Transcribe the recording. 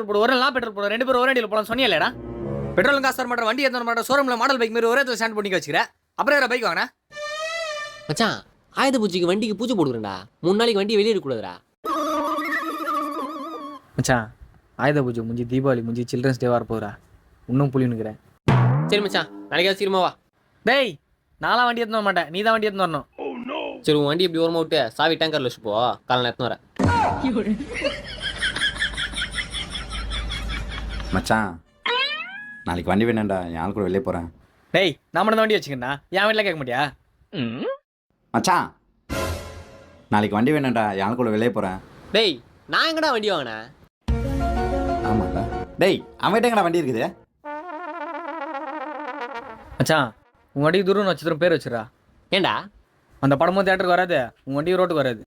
Petrol போடு ஒரு நாள் பெட்ரோல் போடு ரெண்டு பேரும் ஒரு வண்டியில் போலாம் சொன்னியலடா பெட்ரோல் காசு மாட்டேன் வண்டி எத்தனை மாட்டேன் ஷோரூம்ல மாடல் பைக் மாதிரி ஒரே இடத்துல ஸ்டாண்ட் பண்ணி வச்சுக்கிறேன் அப்புறம் வேற பைக் வாங்கினா? மச்சான் ஆயுத பூஜைக்கு வண்டிக்கு பூஜை போடுறேன்டா மூணு நாளைக்கு வண்டி வெளியே இருக்கக்கூடாதுடா மச்சான் ஆயுத பூஜை முடிஞ்சு தீபாவளி முடிஞ்சு சில்ட்ரன்ஸ் டே வர போகிறா இன்னும் புளினுக்கிறேன் சரி மச்சான் நாளைக்கு சீக்கிரமா வா. டேய் நான்லாம் வண்டி எடுத்துன்னு வர மாட்டேன் நீ தான் வண்டி எடுத்துன்னு வரணும். சரி உன் வண்டி இப்படி ஓரமா விட்டு சாவி டேங்கர்ல வச்சு போ காலை நேரத்து வரேன் மச்சான் நாளைக்கு வண்டி வேணாம்டா என் ஆள் கூட வெளியே போகிறேன் டேய் நான் மட்டும் தான் வண்டி வச்சுக்கண்ணா என் வீட்டில் கேட்க மாட்டியா? மச்சான் நாளைக்கு வண்டி வேணாம்டா என் ஆள் கூட வெளியே போகிறேன் டேய் நான் எங்கடா வண்டி வாங்கினேன் ஆமாடா. டேய் அவன்கிட்ட எங்கடா வண்டி இருக்குது? மச்சான் உன் வண்டிக்கு துருவ நட்சத்திரம் பேர் வச்சுடா. ஏன்டா அந்த படமும் தேட்டருக்கு வராது உன் வண்டி ரோட்டுக்கு வராது.